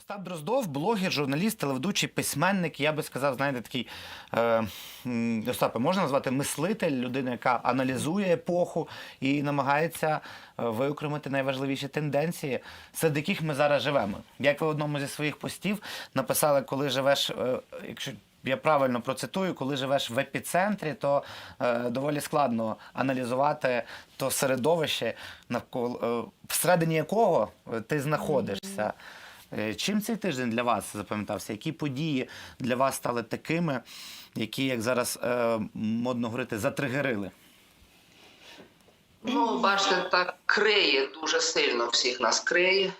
Остап Дроздов, блогер, журналіст, телеведучий, письменник. Я би сказав, знаєте, такий е, Остапе, можна назвати мислитель, людина, яка аналізує епоху і намагається е, виокремити найважливіші тенденції, серед яких ми зараз живемо. Як ви в одному зі своїх постів написали, коли живеш, е, якщо я правильно процитую, коли живеш в епіцентрі, то е, доволі складно аналізувати то середовище, навколо е, всередині якого е, ти знаходишся. Е, Чим цей тиждень для вас запам'ятався? Які події для вас стали такими, які, як зараз е, модно говорити, затригерили? Ну, бачите, так криє дуже сильно всіх нас криє.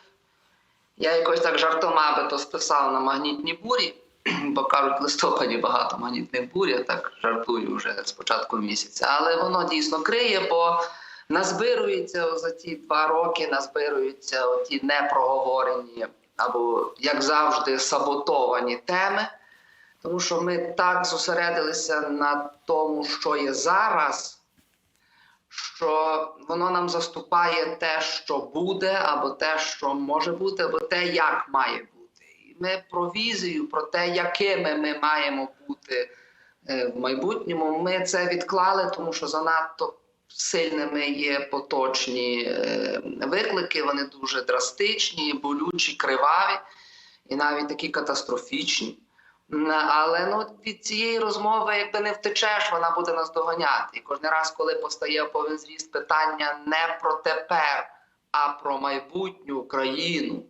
Я якось так жартома би то списав на магнітні бурі, бо кажуть, в листопаді багато магнітних бурь, я так жартую вже з початку місяця. Але воно дійсно криє, бо назбирується за ті два роки, назбируються оті непроговорені або, як завжди, саботовані теми. Тому що ми так зосередилися на тому, що є зараз що воно нам заступає те, що буде, або те, що може бути, або те, як має бути. І ми про візію, про те, якими ми маємо бути е, в майбутньому, ми це відклали, тому що занадто сильними є поточні е, виклики. Вони дуже драстичні, болючі, криваві і навіть такі катастрофічні. Але ну від цієї розмови, якби не втечеш, вона буде нас доганяти. І кожен раз, коли постає повен зріст питання не про тепер, а про майбутню Україну,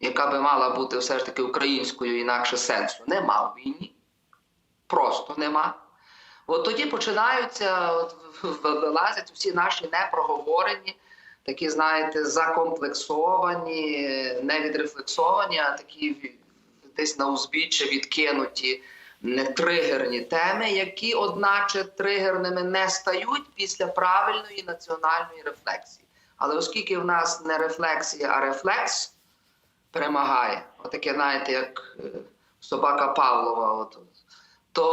яка би мала бути все ж таки українською, інакше сенсу нема в війні. Просто нема. От тоді починаються, от вилазять всі наші непроговорені, такі, знаєте, закомплексовані, не відрефлексовані, а такі десь на узбіччя відкинуті не тригерні теми, які, одначе, тригерними не стають після правильної національної рефлексії. Але оскільки в нас не рефлексія, а рефлекс перемагає, отаке, знаєте, як е, собака Павлова, от, то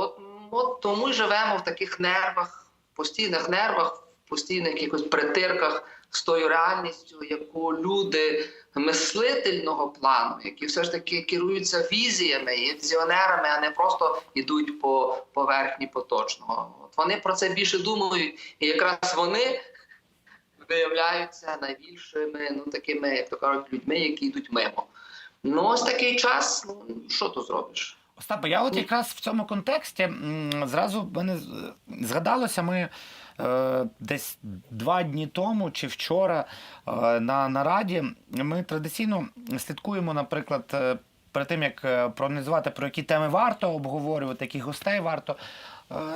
от, от тому й живемо в таких нервах, постійних нервах, постійних якихось притирках з тою реальністю, яку люди мислительного плану, які все ж таки керуються візіями і візіонерами, а не просто йдуть по поверхні поточного. От вони про це більше думають, і якраз вони виявляються найбільшими, ну такими, як то кажуть, людьми, які йдуть мимо. Ну, ось такий час, ну що тут зробиш? Остапе, я от якраз в цьому контексті зразу мене згадалося, ми е, десь два дні тому чи вчора е, на нараді ми традиційно слідкуємо, наприклад. е, Перед тим як е, проаналізувати, про які теми варто обговорювати, яких гостей варто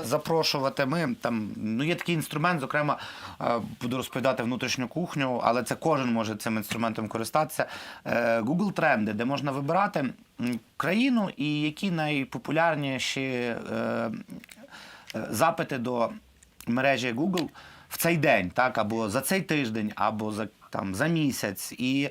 запрошувати. Ми там ну є такий інструмент, зокрема, е, буду розповідати внутрішню кухню, але це кожен може цим інструментом користатися. Е, Google тренди, де можна вибирати країну і які найпопулярніші е, е, запити до мережі Google в цей день, так, або за цей тиждень, або за, там, за місяць. І е,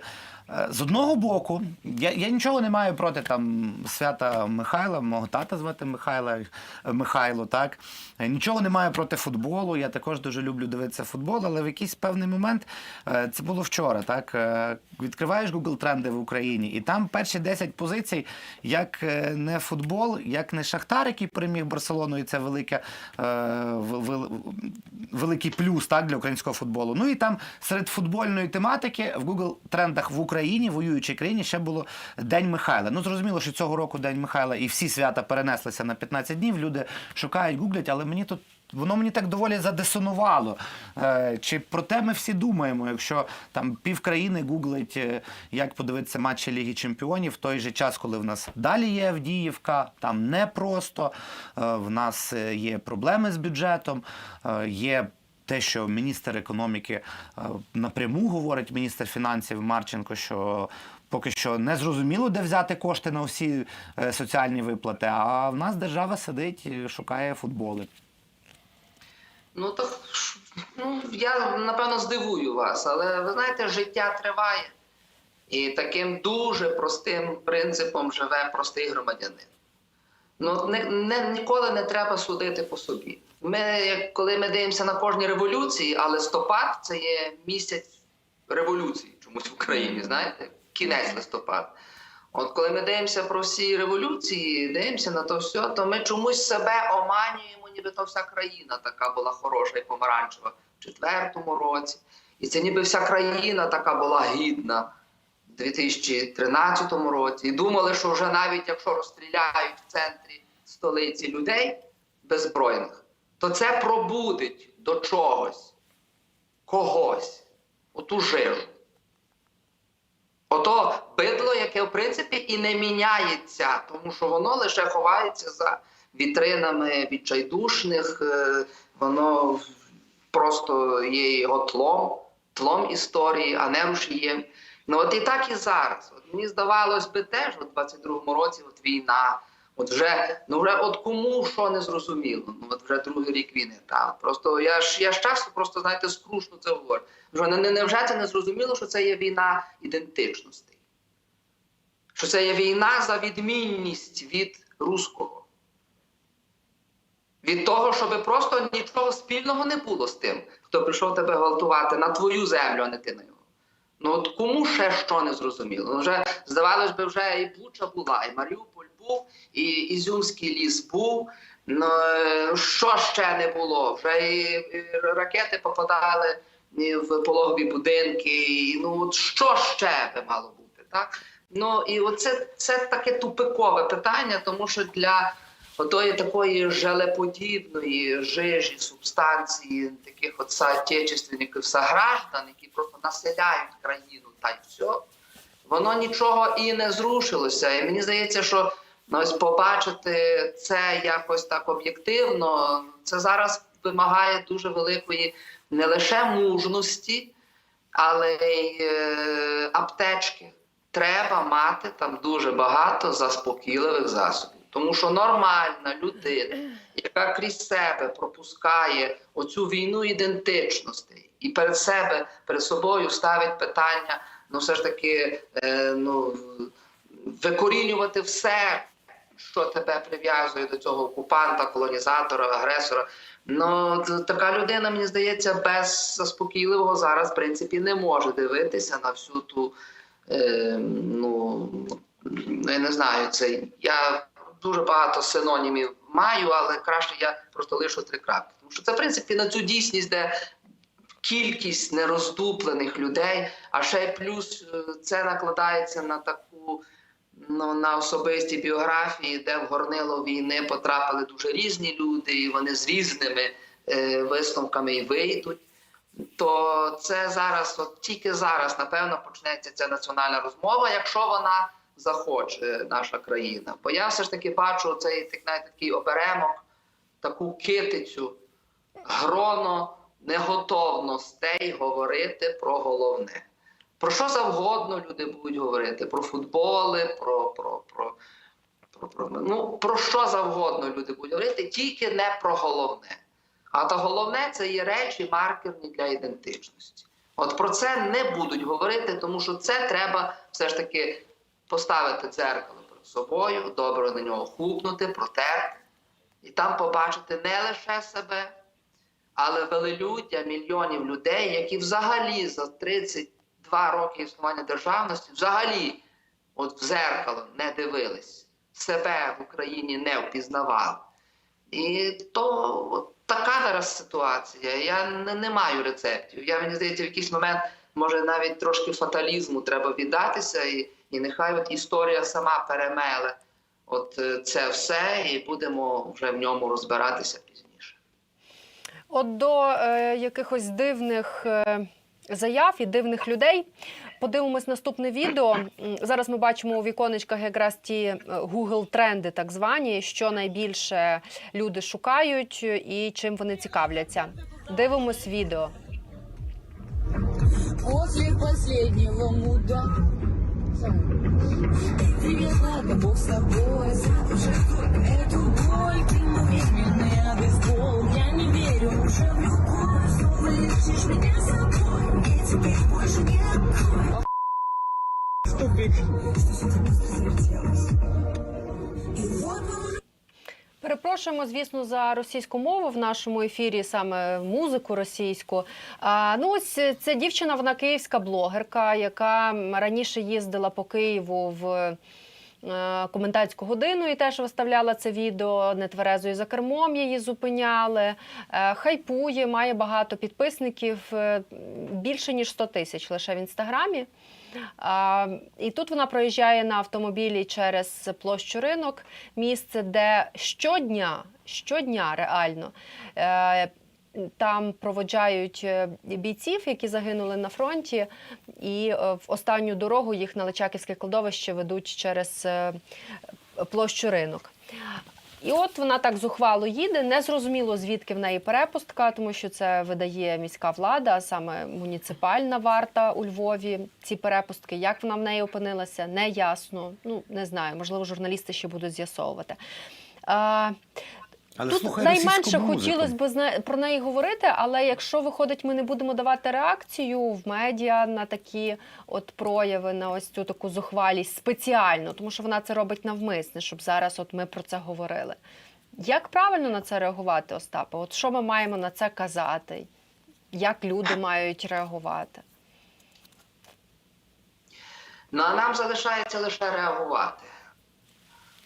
з одного боку, я, я нічого не маю проти там свята Михайла, мого тата звати Михайла, е, Михайло, так. Е, Нічого не маю проти футболу. Я також дуже люблю дивитися футбол, але в якийсь певний момент е, це було вчора. Так е, відкриваєш Google тренди в Україні, і там перші 10 позицій, як е, не футбол, як не Шахтар, який переміг Барселону, і це велике, е, вел- вел- великий плюс так, для українського футболу. Ну і там серед футбольної тематики в Google трендах в Україні, воюючій країні, ще було День Михайла. Ну зрозуміло, що цього року День Михайла і всі свята перенеслися на 15 днів. Люди шукають, гуглять, але мені тут. Воно мені так доволі задисонувало. Е, чи про те ми всі думаємо, якщо там пів країни гуглить, е, як подивитися матчі Ліги Чемпіонів в той же час, коли в нас далі є Авдіївка, там непросто, е, в нас є проблеми з бюджетом, є те, що міністр економіки е, напряму говорить, міністр фінансів Марченко, що поки що не зрозуміло, де взяти кошти на всі е, соціальні виплати. А в нас держава сидить, і шукає футболи. Ну так ну, я напевно здивую вас, але ви знаєте, життя триває. І таким дуже простим принципом живе простий громадянин. Ну, не, не, ніколи не треба судити по собі. Ми, коли ми дивимося на кожні революції, а листопад це є місяць революції чомусь в Україні, знаєте, кінець листопада. От коли ми дивимося про всі революції, дивимося на то все, то ми чомусь себе оманюємо, ніби то вся країна така була хороша і помаранчева в четвертому році. І це ніби вся країна така була гідна 2013 році. І думали, що вже навіть якщо розстріляють в центрі столиці людей беззбройних, то це пробудить до чогось, когось, оту жижу. Ото бидло, яке в принципі і не міняється, тому що воно лише ховається за вітринами відчайдушних, е, воно просто є його тлом, тлом історії, а не рушієм. Ну от і так і зараз. От мені здавалось би теж у 22-му році от війна. От вже ну вже от кому що не зрозуміло. Ну от вже другий рік війни. Та просто я ж я ж часто просто знаєте скрушно це говорю. Вже не, не невже це не зрозуміло, що це є війна ідентичностей, що це є війна за відмінність від руського. Від того, щоб просто нічого спільного не було з тим, хто прийшов тебе гвалтувати на твою землю, а не ти на його. Ну от кому ще що не зрозуміло? Ну, вже здавалось би, вже і Буча була, і Маріуполь був, і Ізюмський ліс був. Ну, е, що ще не було? Вже і, ракети попадали в пологові будинки. І, ну от що ще би мало бути? Так? Ну і оце це таке тупикове питання, тому що для отої такої желеподібної жижі, субстанції, таких от соотечественників, сограждан, які просто населяють країну та й все, воно нічого і не зрушилося. І мені здається, що ну, ось побачити це якось так об'єктивно, це зараз вимагає дуже великої не лише мужності, але й е, аптечки. Треба мати там дуже багато заспокійливих засобів. Тому що нормальна людина, яка крізь себе пропускає оцю війну ідентичностей і перед себе, перед собою ставить питання, ну все ж таки, е, ну, викорінювати все, що тебе прив'язує до цього окупанта, колонізатора, агресора. Ну, така людина, мені здається, без заспокійливого зараз, в принципі, не може дивитися на всю ту. Е, ну, я не знаю, це я дуже багато синонімів маю, але краще я просто лишу три крапки. Тому що це, в принципі, на цю дійсність, де кількість нероздуплених людей, а ще плюс е, це накладається на таку ну, на особисті біографії, де в горнило війни потрапили дуже різні люди, і вони з різними е, висновками і вийдуть. То це зараз, от тільки зараз, напевно, почнеться ця національна розмова, якщо вона захоче, наша країна. Бо я все ж таки бачу цей так, навіть такий оберемок, таку китицю, гроно неготовностей говорити про головне. Про що завгодно люди будуть говорити: про футболи, про, про, про, про, про, ну, про що завгодно люди будуть говорити, тільки не про головне. А то головне це є речі маркерні для ідентичності. От про це не будуть говорити, тому що це треба все ж таки поставити дзеркало перед собою, добре на нього хупнути, протерти, і там побачити не лише себе, але велелюддя мільйонів людей, які взагалі за 32 роки існування державності взагалі от в зеркало не дивились, себе в Україні не впізнавали. І то от така зараз ситуація. Я не, не маю рецептів. Я мені здається, в якийсь момент може навіть трошки фаталізму треба віддатися, і, і нехай от історія сама перемеле от е, це все, і будемо вже в ньому розбиратися пізніше. От до е, якихось дивних е, заяв і дивних людей. Подивимось наступне відео. Зараз ми бачимо у віконечках якраз ті е, Google тренди, так звані, що найбільше люди шукають і чим вони цікавляться. Дивимось відео. После последнего муда Привет, ладно, Бог с тобой Эту боль ты мой сменный бейсбол Я не верю уже в любовь Снова лечишь меня собой И теперь больше никакой И вот мы уже Перепрошуємо, звісно, за російську мову в нашому ефірі, саме музику російську. А, ну, ось ця дівчина, вона київська блогерка, яка раніше їздила по Києву в е, комендантську годину і теж виставляла це відео. Нетверезою за кермом її зупиняли. Е, Хайпує, має багато підписників, е, більше ніж 100 тисяч лише в інстаграмі. І тут вона проїжджає на автомобілі через площу ринок, місце, де щодня, щодня реально. Е, там проводжають е, бійців, які загинули на фронті, і е, в останню дорогу їх на Личаківське кладовище ведуть через площу ринок. І от вона так зухвало їде. Не зрозуміло, звідки в неї перепустка, тому що це видає міська влада, а саме муніципальна варта у Львові. Ці перепустки, як вона в неї опинилася, не ясно. Ну не знаю, можливо, журналісти ще будуть з'ясовувати. Але Тут слухай найменше хотілося б про неї говорити, але якщо виходить, ми не будемо давати реакцію в медіа на такі от прояви, на ось цю таку зухвалість спеціально, тому що вона це робить навмисне, щоб зараз от ми про це говорили. Як правильно на це реагувати, Остапе? От що ми маємо на це казати? Як люди мають реагувати? Ну а нам залишається лише реагувати.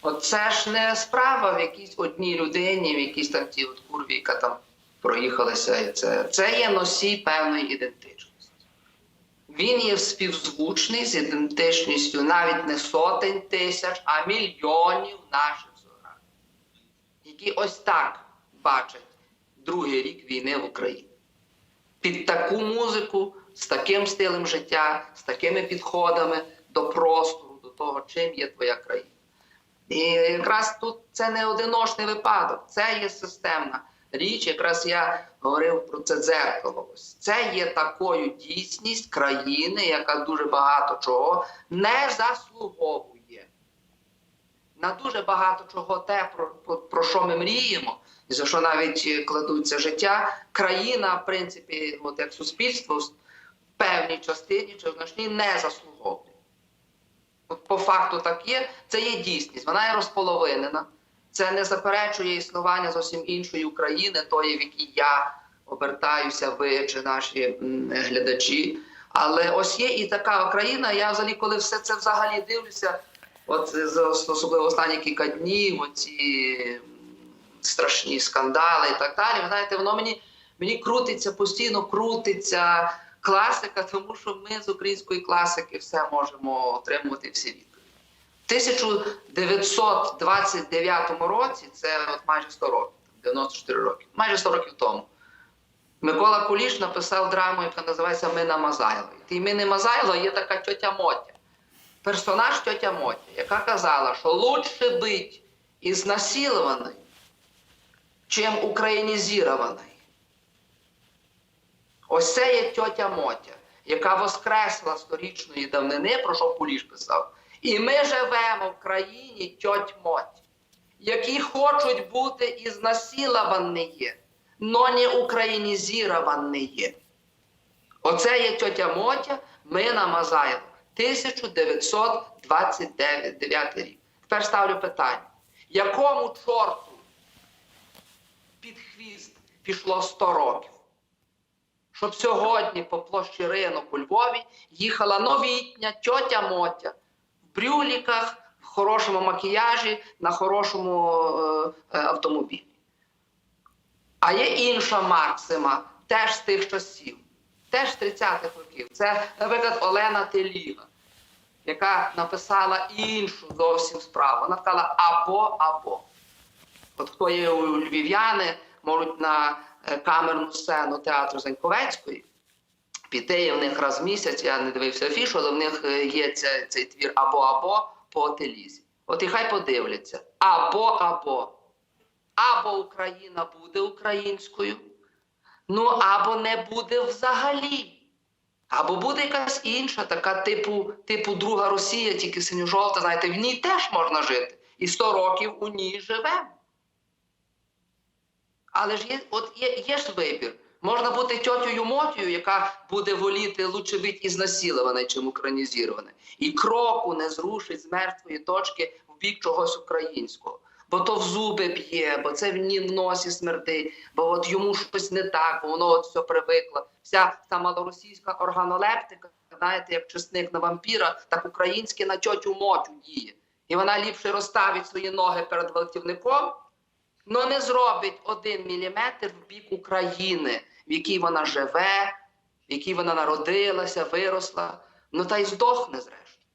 От це ж не справа в якійсь одній людині, в якійсь там ті от курві, яка там проїхалася. Це, це є носій певної ідентичності. Він є співзвучний з ідентичністю навіть не сотень тисяч, а мільйонів наших сограждан, які ось так бачать другий рік війни в Україні під таку музику, з таким стилем життя, з такими підходами до простору, до того, чим є твоя країна. І якраз тут це не одиночний випадок, це є системна річ. Якраз я говорив про це дзеркало. Це є такою дійсність країни, яка дуже багато чого не заслуговує. На дуже багато чого те, про, про, про що ми мріємо, і за що навіть кладуться життя. Країна, в принципі, от як суспільство в певній частині чи значній не заслуговує. По факту так є, це є дійсність, вона є розполовинена. Це не заперечує існування зовсім іншої України, тої, в якій я обертаюся, ви чи наші глядачі. Але ось є і така країна. Я взагалі, коли все це взагалі дивлюся, от особливо останні кілька днів, оці страшні скандали і так далі. Ви знаєте, воно мені, мені крутиться постійно, крутиться класика, тому що ми з української класики все можемо отримувати всі відповіді. В 1929 році, це от майже 100 років, 94 роки, майже 100 років тому. Микола Куліш написав драму, яка називається Мина Мазайло. І Мини Мазайло є така тьотя Мотя. Персонаж тьотя Мотя, яка казала, що лучше бути ізнасилованою, чим українізованою. Ось це є тьотя Мотя, яка воскресла сторічної давнини, про що Куліш писав. І ми живемо в країні тьоть Моть, які хочуть бути ізнасиловані, но не українізовані. Оце є тьотя Мотя, Мина Мазайло, 1929 рік. Тепер ставлю питання: якому чорту під хвіст пішло 100 років? Щоб сьогодні по площі ринок у Львові їхала новітня тьотя Мотя в брюліках, в хорошому макіяжі, на хорошому е, е, автомобілі. А є інша Максима, теж з тих часів, теж з 30-х років. Це, наприклад, Олена Теліга, яка написала іншу зовсім справу. Вона сказала або, або. От хто є у львів'яни, можуть на камерну сцену театру Заньковецької піти, і в них раз в місяць, я не дивився афішу, але в них е, є ця, цей твір або-або по телізі. От і хай подивляться. Або-або. Або Україна буде українською, ну або не буде взагалі. Або буде якась інша, така типу, типу друга Росія, тільки синьо-жовта, знаєте, в ній теж можна жити. І 100 років у ній живемо. Але ж є, от є, є ж вибір. Можна бути тьотєю Мотію, яка буде воліти лучше бути ізнасилована, чим українізована. І кроку не зрушить з мертвої точки в бік чогось українського. Бо то в зуби б'є, бо це в ні в носі смердить, бо от йому щось не так, бо воно от все привикло. Вся та малоросійська органолептика, знаєте, як чесник на вампіра, так українське на тьотю Мотю діє. і вона ліпше розставить свої ноги перед гвалтівником, але не зробить один міліметр в бік України, в якій вона живе, в якій вона народилася, виросла, ну та й здохне зрештою.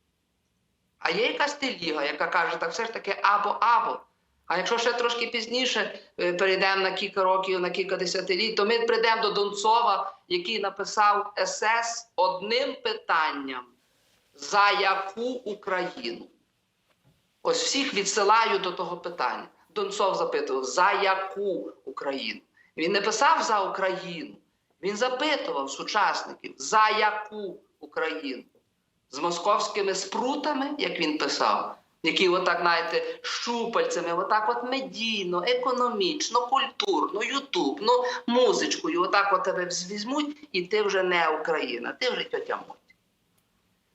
А є якась теліга, яка каже, так все ж таки або-або. А якщо ще трошки пізніше е, перейдемо на кілька років, на кілька десятиліть, то ми прийдемо до Донцова, який написав СС одним питанням: за яку Україну? Ось всіх відсилаю до того питання. Донцов запитував, за яку Україну? Він не писав за Україну, він запитував сучасників, за яку Україну? З московськими спрутами, як він писав, які отак, знаєте, щупальцями, отак от медійно, економічно, культурно, ютубно, музичкою, отак от тебе візьмуть, і ти вже не Україна, ти вже тьотя Мотя.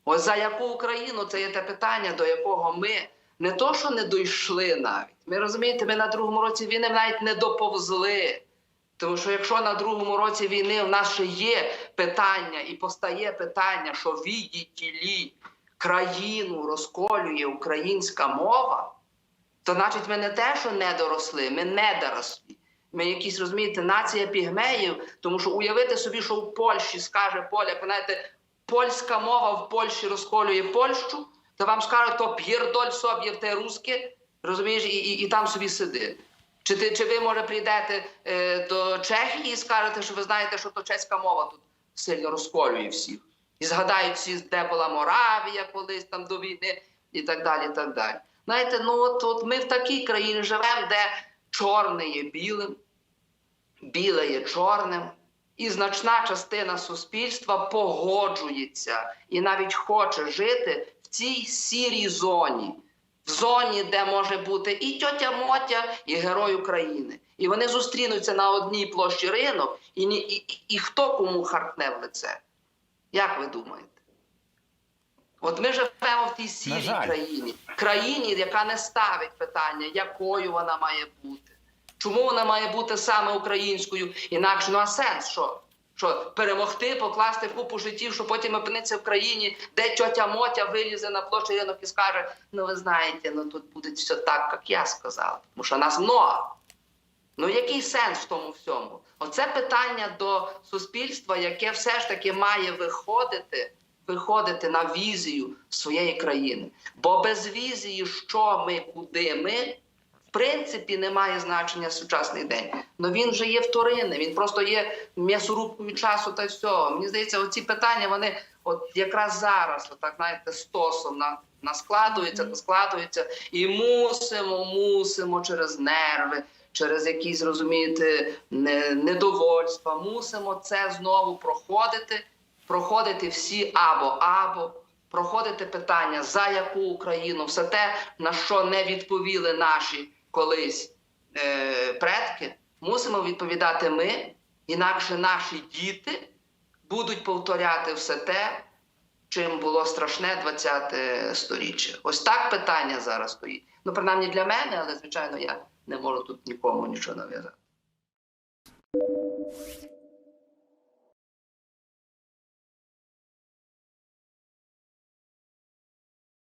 Ось за яку Україну це є те питання, до якого ми не то, що не дійшли навіть. Ми розумієте, ми на другому році війни навіть не доповзли. Тому що якщо на другому році війни в нас ще є питання і постає питання, що відітілі країну розколює українська мова, то значить ми не те, що не доросли, ми не дорослі. Ми якісь, розумієте, нація пігмеїв, тому що уявити собі, що в Польщі скаже поляк, ви знаєте, польська мова в Польщі розколює Польщу, то вам скажуть, то п'єрдоль собі те русське, розумієш, і, і, і там собі сиди. Чи, ти, чи ви, може, прийдете е, до Чехії і скажете, що ви знаєте, що то чеська мова тут сильно розколює всіх. І згадають всі, де була Моравія колись там до війни, і так далі. і так далі. Знаєте, ну от, от ми в такій країні живемо, де чорне є білим, біле є чорним, і значна частина суспільства погоджується і навіть хоче жити в цій сірій зоні, в зоні, де може бути і тьотя Мотя, і герой України. І вони зустрінуться на одній площі ринок, і, і, і, і хто кому харкне в лице? Як ви думаєте? От ми живемо в тій сірій країні, країні, яка не ставить питання, якою вона має бути. Чому вона має бути саме українською? Інакше ну а сенс що? Що перемогти, покласти купу життів, що потім опиниться в країні, де тьотя Мотя вилізе на площу ринок і скаже: ну ви знаєте, ну тут буде все так, як я сказала, тому що нас много. Ну який сенс в тому всьому? Оце питання до суспільства, яке все ж таки має виходити, виходити на візію своєї країни. Бо без візії, що ми, куди ми, принципі, не має значення сучасний день. Ну він вже є вторинний, він просто є м'ясорубкою часу та всього. Мені здається, оці питання вони от якраз зараз, отак знаєте, стосом на, наскладуються, наскладуються, і мусимо, мусимо через нерви. Через якісь розумієте недовольства, мусимо це знову проходити, проходити всі або або, проходити питання за яку Україну, все те, на що не відповіли наші колись е, предки, мусимо відповідати ми, інакше наші діти будуть повторяти все те, чим було страшне 20 сторіччя. Ось так питання зараз стоїть. Ну, принаймні для мене, але звичайно, я не можу тут нікому нічого нав'язати.